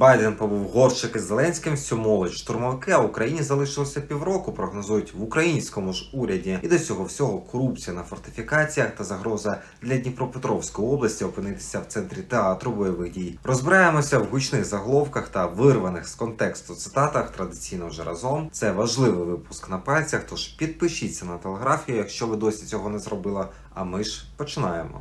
Байден побув горщики з Зеленським, всю молодь штурмовики, а Україні залишилося півроку. Прогнозують в українському ж уряді. І до цього всього корупція на фортифікаціях та загроза для Дніпропетровської області опинитися в центрі театру бойових дій. Розбираємося в гучних заголовках та вирваних з контексту цитатах. Традиційно вже разом. Це важливий випуск на пальцях. Тож підпишіться на телеграфію, якщо ви досі цього не зробили. А ми ж починаємо.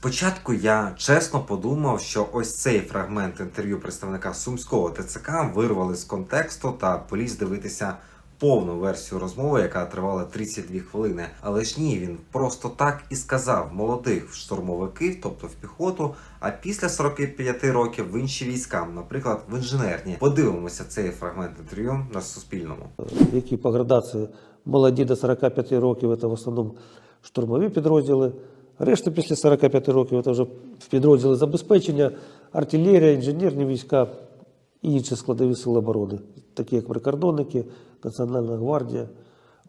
Спочатку я чесно подумав, що ось цей фрагмент інтерв'ю представника сумського ТЦК вирвали з контексту та поліз дивитися повну версію розмови, яка тривала 32 хвилини. Але ж ні, він просто так і сказав молодих штурмовиків, тобто в піхоту. А після 45 років в інші війська, наприклад, в інженерні. Подивимося цей фрагмент інтерв'ю на суспільному. які по градації молоді до 45 років, це в основному штурмові підрозділи. Решта після 45 років це вже в підрозділи забезпечення, артилерія, інженерні війська і інші складові сили оборони, такі як прикордонники, Національна гвардія,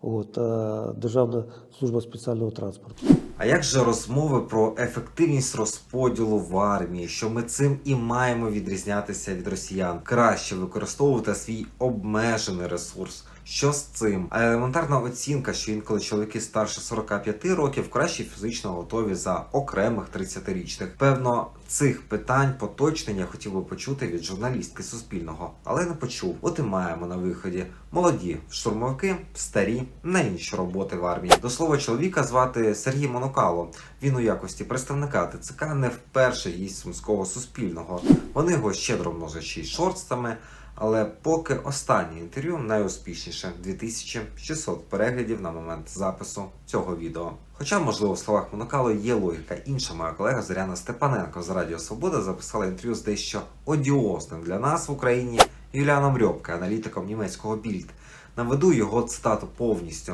от, та Державна служба спеціального транспорту. А як же розмови про ефективність розподілу в армії, що ми цим і маємо відрізнятися від росіян, краще використовувати свій обмежений ресурс? Що з цим? А елементарна оцінка, що інколи чоловіки старше 45 років краще фізично готові за окремих 30-річних. Певно, цих питань поточнення хотів би почути від журналістки Суспільного, але не почув. От і маємо на виході молоді штурмовики, старі на інші роботи в армії. До слова, чоловіка звати Сергій Монокало. Він у якості представника ТЦК не вперше їсть сумського суспільного. Вони його щедро множать шорстами. Але поки останнє інтерв'ю найуспішніше 2600 переглядів на момент запису цього відео. Хоча, можливо, в словах Монокало є логіка. Інша моя колега Зоряна Степаненко з Радіо Свобода записала інтерв'ю з дещо одіозним для нас в Україні Юліаном Рьобка, аналітиком німецького Більд. Наведу його цитату повністю: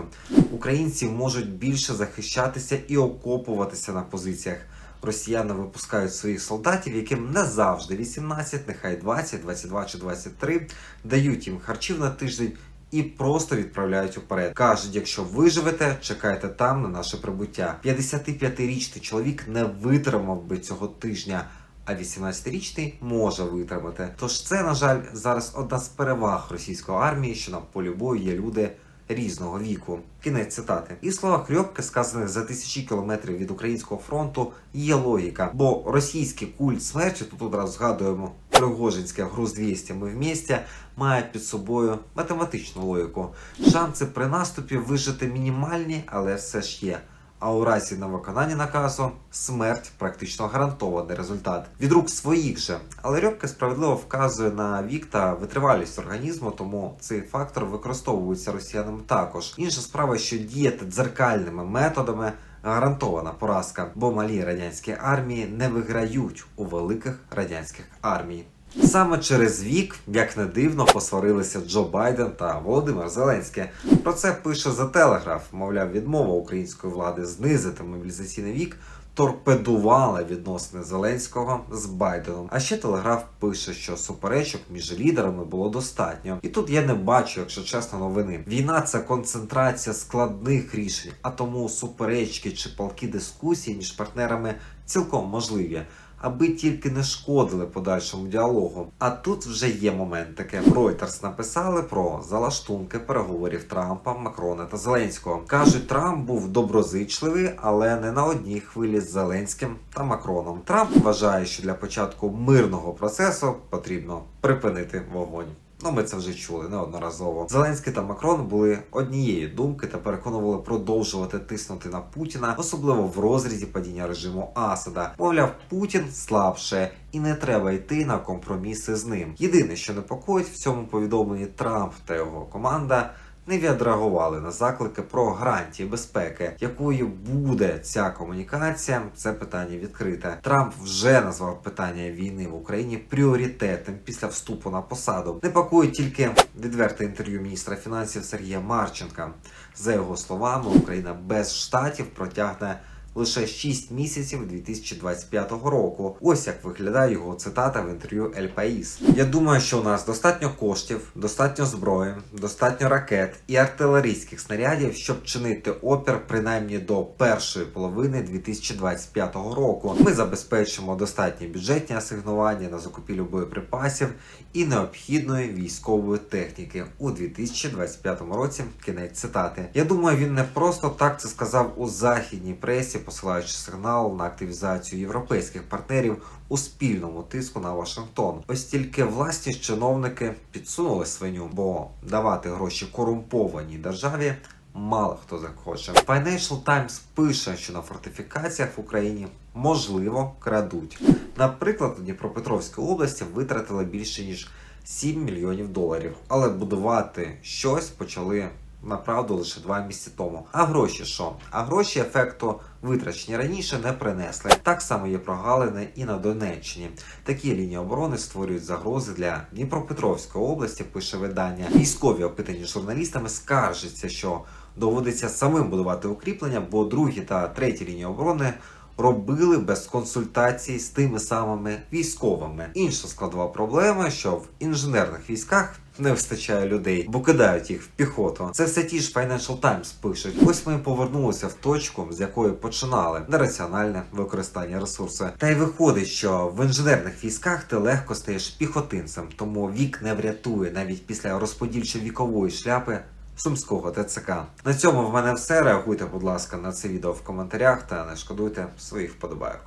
українці можуть більше захищатися і окопуватися на позиціях. Росіяни випускають своїх солдатів, яким не завжди 18, нехай 20, 22 чи 23, дають їм харчів на тиждень і просто відправляють уперед. Кажуть, якщо виживете, чекайте там на наше прибуття. 55-річний чоловік не витримав би цього тижня. А 18-річний може витримати. Тож це, на жаль, зараз одна з переваг російської армії, що на полі бою є люди різного віку. Кінець цитати. І слова Хрьопки, сказаних за тисячі кілометрів від українського фронту, є логіка. Бо російський культ смерті, тут одразу згадуємо Пригожинське груз 200 ми вмісті, має під собою математичну логіку. Шанси при наступі вижити мінімальні, але все ж є. А у разі невиконання наказу смерть практично гарантований результат від рук своїх же. Але Рьобка справедливо вказує на вік та витривалість організму, тому цей фактор використовується росіянами також. Інша справа, що діяти дзеркальними методами. Гарантована поразка, бо малі радянські армії не виграють у великих радянських армій. Саме через вік, як не дивно, посварилися Джо Байден та Володимир Зеленський. Про це пише The Telegraph. Мовляв, відмова української влади знизити мобілізаційний вік торпедувала відносини Зеленського з Байденом. А ще Телеграф пише, що суперечок між лідерами було достатньо. І тут я не бачу, якщо чесно, новини. Війна це концентрація складних рішень, а тому суперечки чи палки дискусії між партнерами цілком можливі аби тільки не шкодили подальшому діалогу. А тут вже є момент таке. Reuters написали про залаштунки переговорів Трампа, Макрона та Зеленського. кажуть, Трамп був доброзичливий, але не на одній хвилі з Зеленським та Макроном. Трамп вважає, що для початку мирного процесу потрібно припинити вогонь. Ну, ми це вже чули неодноразово. Зеленський та Макрон були однієї думки та переконували продовжувати тиснути на Путіна, особливо в розрізі падіння режиму Асада. Мовляв, Путін слабше і не треба йти на компроміси з ним. Єдине, що непокоїть в цьому повідомленні Трамп та його команда. Не відреагували на заклики про гарантії безпеки, якою буде ця комунікація. Це питання відкрите. Трамп вже назвав питання війни в Україні пріоритетним після вступу на посаду. Не пакує тільки відверте інтерв'ю міністра фінансів Сергія Марченка. За його словами, Україна без штатів протягне лише 6 місяців 2025 року. Ось як виглядає його цитата в інтерв'ю El País. Я думаю, що у нас достатньо коштів, достатньо зброї, достатньо ракет і артилерійських снарядів, щоб чинити опір принаймні до першої половини 2025 року. Ми забезпечимо достатні бюджетні асигнування на закупівлю боєприпасів і необхідної військової техніки у 2025 році. Кінець цитати. Я думаю, він не просто так це сказав у західній пресі, посилаючи сигнал на активізацію європейських партнерів у спільному тиску на Вашингтон. Ось тільки власні чиновники підсунули свиню, бо давати гроші корумпованій державі. Мало хто захоче. Financial Times пише, що на фортифікаціях в Україні можливо крадуть. Наприклад, у Дніпропетровській області витратили більше ніж 7 мільйонів доларів, але будувати щось почали направду лише два місяці тому. А гроші що? А гроші ефекту витрачені раніше не принесли. Так само є прогалини і на Донеччині. Такі лінії оборони створюють загрози для Дніпропетровської області. Пише видання. Військові опитані журналістами скаржаться, що доводиться самим будувати укріплення, бо другі та треті лінії оборони робили без консультацій з тими самими військовими. Інша складова проблема, що в інженерних військах не вистачає людей, бо кидають їх в піхоту. Це все ті ж Financial Times пишуть. Ось ми повернулися в точку, з якої починали нераціональне використання ресурсу. Та й виходить, що в інженерних військах ти легко стаєш піхотинцем, тому вік не врятує навіть після розподільчо-вікової шляпи Сумського ТЦК. На цьому в мене все. Реагуйте, будь ласка, на це відео в коментарях та не шкодуйте своїх вподобайок.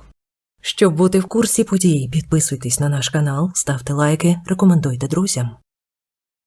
Щоб бути в курсі подій, підписуйтесь на наш канал, ставте лайки, рекомендуйте друзям.